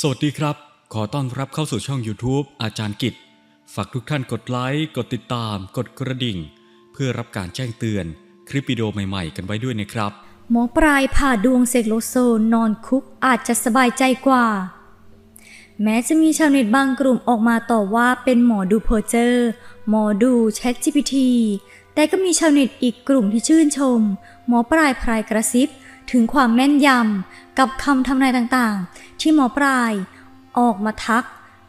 สวัสดีครับ ขอต้อนรับเข้าสู่ช่อง YouTube อาจารย์กิจ ฝากทุกท่านกดไลค์ กดติดตาม กดกระดิ่ง เพื่อรับการแจ้งเตือนคลิปวิดีโอใหม่ๆ กันไว้ด้วยนะครับ หมอปลายผ่าดวงเสกโลโซนอนคุกอาจจะสบายใจกว่า แม้จะมีชาวเน็ตบางกลุ่มออกมาต่อว่าเป็นหมอดูเพอร์เจอร์หมอดูแชท GPT แต่ก็มีชาวเน็ตอีกกลุ่มที่ชื่นชม หมอปลายพรายกระซิบ ถึงความแม่นยำกับคำทำนายต่างๆ ที่หมอปลาย ออกมาทัก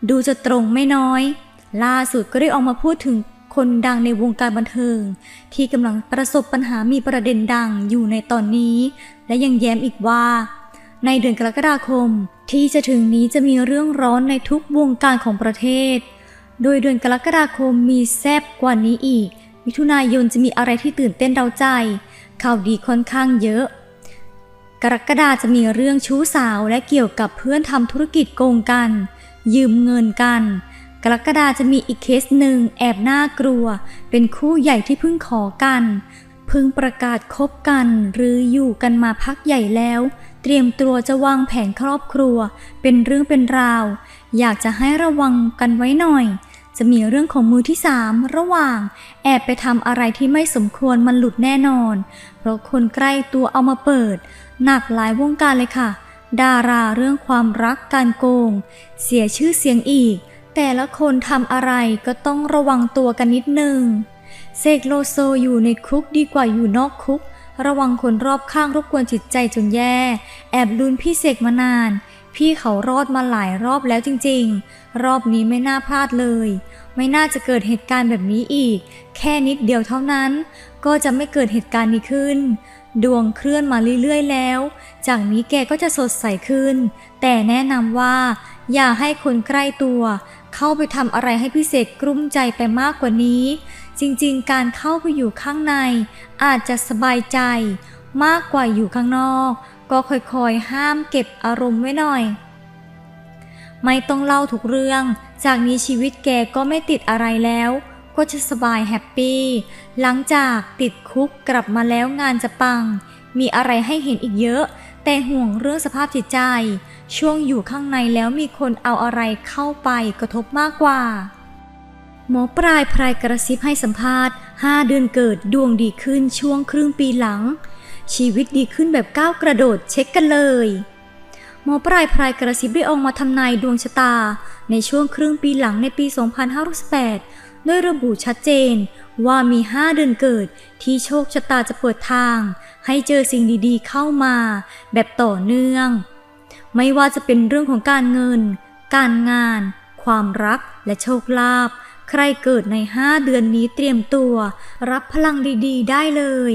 ดูจะตรงไม่น้อย ล่าสุดก็ได้ออกมาพูดถึงคนดังในวงการบันเทิง ที่กำลังประสบปัญหามีประเด็นดังอยู่ในตอนนี้ และยังแย้มอีกว่า ในเดือนกรกฎาคม ที่จะถึงนี้จะมีเรื่องร้อนในทุกวงการของประเทศ โดยเดือนกรกฎาคมมีแซบกว่านี้อีก มิถุนายนจะมีอะไรที่ตื่นเต้นเดาใจ ข่าวดีค่อนข้างเยอะ กรกฎาจะมีเรื่องชู้สาวและเกี่ยวกับเพื่อนทำธุรกิจโกงกัน ยืมเงินกัน กรกฎาจะมีอีกเคสหนึ่งแอบน่ากลัว เป็นคู่ใหญ่ที่เพิ่งขอกัน เพิ่งประกาศคบกัน หรืออยู่กันมาพักใหญ่แล้ว เตรียมตัวจะวางแผนครอบครัว เป็นเรื่องเป็นราว อยากจะให้ระวังกันไว้หน่อย จะมีเรื่องของมือที่สามระหว่าง แอบไปทำอะไรที่ไม่สมควรมันหลุดแน่นอน เพราะคนใกล้ตัวเอามาเปิด หนักหลายวงการเลยค่ะ ดาราเรื่องความรักการโกง เสียชื่อเสียงอีก แต่ละคนทำอะไรก็ต้องระวังตัวกันนิดนึงเสกโลโซอยู่ในคุกดีกว่าอยู่นอกคุก ระวังคนรอบข้างรบกวนจิตใจจนแย่ แอบลุ้นพี่เสกมานาน พี่เขารอดมาหลายรอบแล้วจริงๆ รอบนี้ไม่น่าพลาดเลย ไม่น่าจะเกิดเหตุการณ์แบบนี้อีก แค่นิดเดียวเท่านั้น ก็จะไม่เกิดเหตุการณ์นี้ขึ้น ดวงเคลื่อนมาเรื่อยๆแล้ว จากนี้แกก็จะสดใสขึ้น แต่แนะนำว่า อย่าให้คนใกล้ตัว เข้าไปทำอะไรให้พี่เสกกลุ้มใจไปมากกว่านี้ จริงๆ การเข้าไปอยู่ข้างใน อาจจะสบายใจ มากกว่าอยู่ข้างนอก ก็ค่อยๆ ห้ามเก็บอารมณ์ไว้หน่อย ไม่ต้องเล่าทุกเรื่อง จากนี้ชีวิตแกก็ไม่ติดอะไรแล้ว ก็จะสบายแฮปปี้ หลังจากติดคุกกลับมาแล้วงานจะปัง มีอะไรให้เห็นอีกเยอะ แต่ห่วงเรื่องสภาพจิตใจ ช่วงอยู่ข้างในแล้วมีคนเอาอะไรเข้าไปกระทบมากกว่า หมอปลายพรายกระซิบให้สัมภาษณ์ 5 เดือนเกิดดวงดีขึ้นช่วงครึ่งปีหลัง ชีวิตดีขึ้นแบบก้าวกระโดดเช็คกันเลยหมอปลายพรายกระซิบได้ออกมาทำนายดวงชะตา ในช่วงครึ่งปีหลังในปี 2508ด้วยระบุชัดเจนว่ามี5เดือนเกิดที่โชคชะตาจะเปิดทาง ให้เจอสิ่งดีๆเข้ามา แบบต่อเนื่อง ไม่ว่าจะเป็นเรื่องของการเงิน การงาน ความรักและโชคลาภใครเกิดใน5เดือนนี้เตรียมตัว รับพลังดีๆ ได้เลย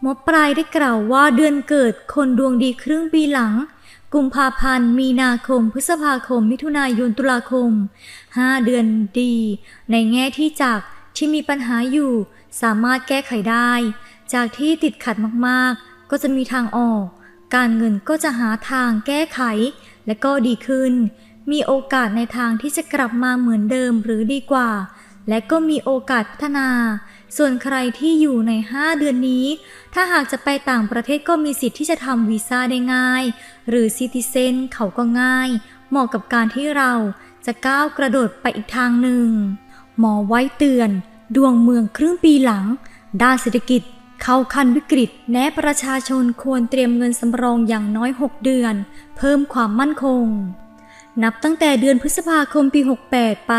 หมอปลายได้กล่าวว่าเดือนเกิดคนดวงดีครึ่งปีหลัง กุมภาพันธ์ มีนาคม พฤษภาคม มิถุนายน ตุลาคม 5 เดือนดี ในแง่ที่จากที่มีปัญหาอยู่ สามารถแก้ไขได้ จากที่ติดขัดมากๆ ก็จะมีทางออก การเงินก็จะหาทางแก้ไข และก็ดีขึ้น มีโอกาสในทางที่จะกลับมาเหมือนเดิมหรือดีกว่า และก็มีโอกาสพัฒนา ส่วนใครที่อยู่ใน 5 เดือนนี้ ถ้าหากจะไปต่างประเทศก็มีสิทธิ์ที่จะทำวีซ่าได้ง่าย หรือซิติเซนเขาก็ง่าย เหมาะกับการที่เราจะก้าวกระโดดไปอีกทางหนึ่ง หมอไว้เตือน ดวงเมืองครึ่งปีหลัง ด้านเศรษฐกิจเข้าขั้นวิกฤต แนะประชาชนควรเตรียมเงินสำรองอย่างน้อย 6 เดือน เพิ่มความมั่นคง นับตั้งแต่เดือนพฤษภาคมปี 68 ไป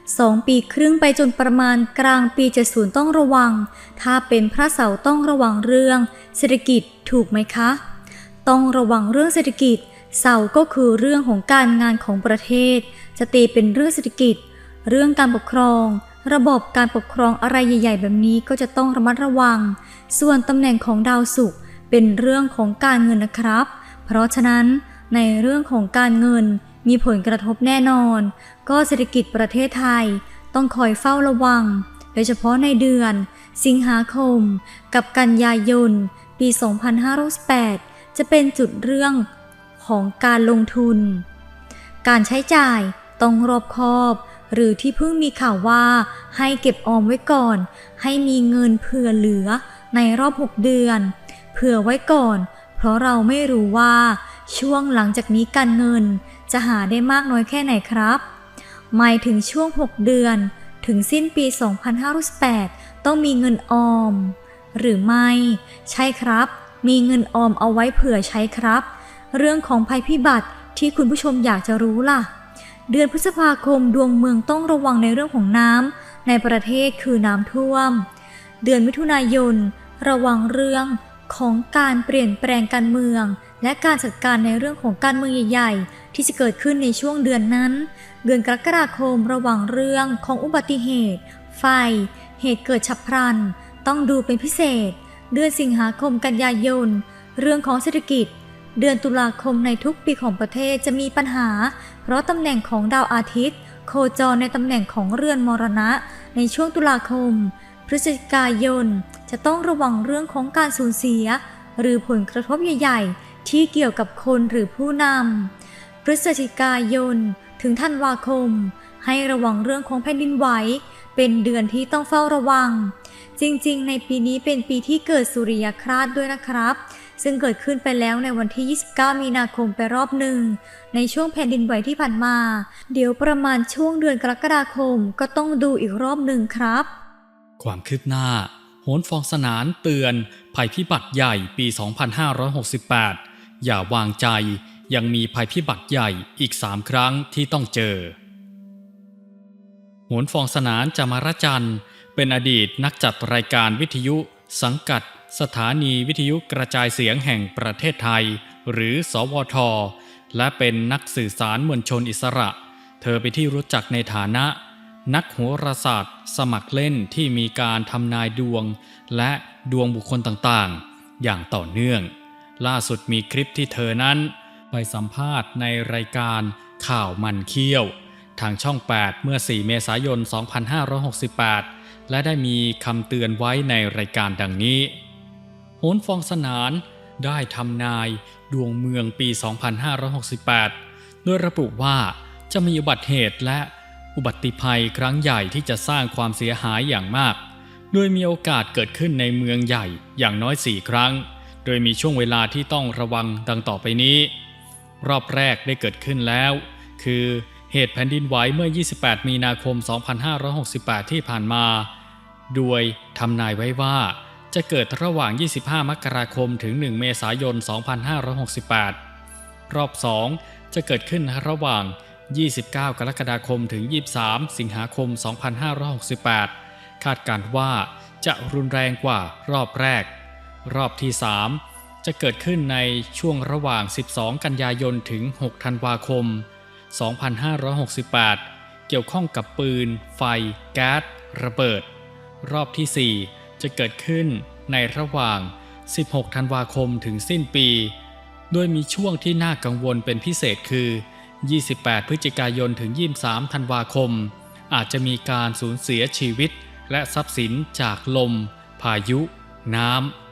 2 ปีครึ่งไปจนประมาณกลางปี 70 ต้องระวัง ถ้าเป็นพระเสาต้องระวังเรื่อง เศรษฐกิจถูกไหมคะ ต้องระวังเรื่องเศรษฐกิจ เสาก็คือเรื่องของการงานของประเทศ จะตีเป็นเรื่องเศรษฐกิจ เรื่องการปกครอง ระบบการปกครองอะไรใหญ่ ๆ แบบนี้ก็จะต้องระมัดระวัง ส่วนตำแหน่งของดาวศุกร์เป็นเรื่องของการเงินนะครับ เพราะฉะนั้นในเรื่องของการเงิน มีผลกระทบแน่นอน ก็เศรษฐกิจประเทศไทยต้องคอยเฝ้าระวัง โดยเฉพาะในเดือน สิงหาคม กับกันยายน ปี 2508จะเป็นจุดเรื่องของการลงทุน การใช้จ่ายต้องรอบคอบ หรือที่เพิ่งมีข่าวว่าให้เก็บออมไว้ก่อน ให้มีเงินเผื่อเหลือในรอบ 6 เดือน เผื่อไว้ก่อน เพราะเราไม่รู้ว่าช่วงหลังจากนี้การเงิน จะหาได้มากน้อยแค่ไหนครับหมายถึงช่วง 6 เดือน ถึงสิ้นปี 2508 ต้องมีเงินออม หรือไม่ ใช่ครับ มีเงินออมเอาไว้เผื่อใช้ครับ เรื่องของภัยพิบัติที่คุณผู้ชมอยากจะรู้ล่ะ เดือนพฤษภาคมดวงเมืองต้องระวังในเรื่องของน้ำในประเทศคือน้ำท่วม เดือนมิถุนายน ระวังเรื่องของการเปลี่ยนแปลงการเมือง และการจัดการในเรื่องของการเมืองใหญ่ๆ ที่จะเกิดขึ้นในช่วงเดือนนั้น เดือนกรกฎาคมระวังเรื่องของอุบัติเหตุ ไฟ เหตุเกิดฉับพลัน ต้องดูเป็นพิเศษ เดือนสิงหาคมกันยายน เรื่องของเศรษฐกิจ เดือนตุลาคมในทุกปีของประเทศจะมีปัญหา เพราะตำแหน่งของดาวอาทิตย์ โคจรในตำแหน่งของเรือนมรณะ ในช่วงตุลาคม พฤศจิกายนจะต้องระวังเรื่องของการสูญเสีย หรือผลกระทบใหญ่ ๆ ที่เกี่ยวกับคนหรือผู้นำ พฤศจิกายน ถึงธันวาคม ให้ระวังเรื่องของแผ่นดินไหว เป็นเดือนที่ต้องเฝ้าระวัง จริงๆ ในปีนี้เป็นปีที่เกิดสุริยคราสด้วยนะครับ ซึ่งเกิดขึ้นไปแล้วในวันที่ 29 มีนาคมไปรอบหนึ่ง ในช่วงแผ่นดินไหวที่ผ่านมา เดี๋ยวประมาณช่วงเดือนกรกฎาคมก็ต้องดูอีกรอบหนึ่งครับ ความคืบหน้าโหนฟองสนานเตือน ภัยพิบัติใหญ่ปี 2568 อย่าวางใจ ยังมีภัยพิบัติใหญ่อีก3ครั้งที่ต้องเจอโหนฟองสนานจามารจันทร์ เป็นอดีตนักจัดรายการวิทยุ สังกัด สถานีวิทยุกระจายเสียงแห่งประเทศไทย หรือสวท และเป็นนักสื่อสารมวลชนอิสระ เธอเป็นที่รู้จักในฐานะ นักโหราศาสตร์ สมัครเล่นที่มีการทำนายดวง และดวงบุคคลต่างๆ อย่างต่อเนื่อง ล่าสุดมีคลิปที่เธอนั้น ไปสัมภาษณ์ในรายการข่าวมันเขี้ยว ทางช่อง 8 เมื่อ 4 เมษายน 2568 และได้มีคำเตือนไว้ในรายการดังนี้ โหนฟองสนานได้ทำนายดวงเมืองปี 2568โดยระบุว่าจะมีอุบัติเหตุและอุบัติภัยครั้งใหญ่ที่จะสร้างความเสียหายอย่างมาก โดยมีโอกาสเกิดขึ้นในเมืองใหญ่อย่างน้อย 4 ครั้ง โดยมีช่วงเวลาที่ต้องระวังดังต่อไปนี้ รอบแรกได้เกิดขึ้นแล้ว คือเหตุแผ่นดินไหวเมื่อ 28 มีนาคม 2568 ที่ผ่านมา โดยทำนายไว้ว่าจะเกิดระหว่าง 25 มกราคม ถึง 1 เมษายน 2568 รอบ 2 จะเกิดขึ้นระหว่าง 29 กรกฎาคม ถึง 23 สิงหาคม 2568 คาดการณ์ว่าจะรุนแรงกว่ารอบแรก รอบที่ 3 จะเกิดขึ้นในช่วงระหว่าง 12 กันยายนถึง 6 ธันวาคม 2568 เกี่ยวข้องกับปืน ไฟ แก๊ส ระเบิด รอบที่ 4 จะเกิดขึ้นในระหว่าง 16 ธันวาคมถึงสิ้นปี โดยมีช่วงที่น่ากังวลเป็นพิเศษคือ 28 พฤศจิกายนถึง 23 ธันวาคม อาจจะมีการสูญเสียชีวิต และทรัพย์สินจากลม พายุ น้ำ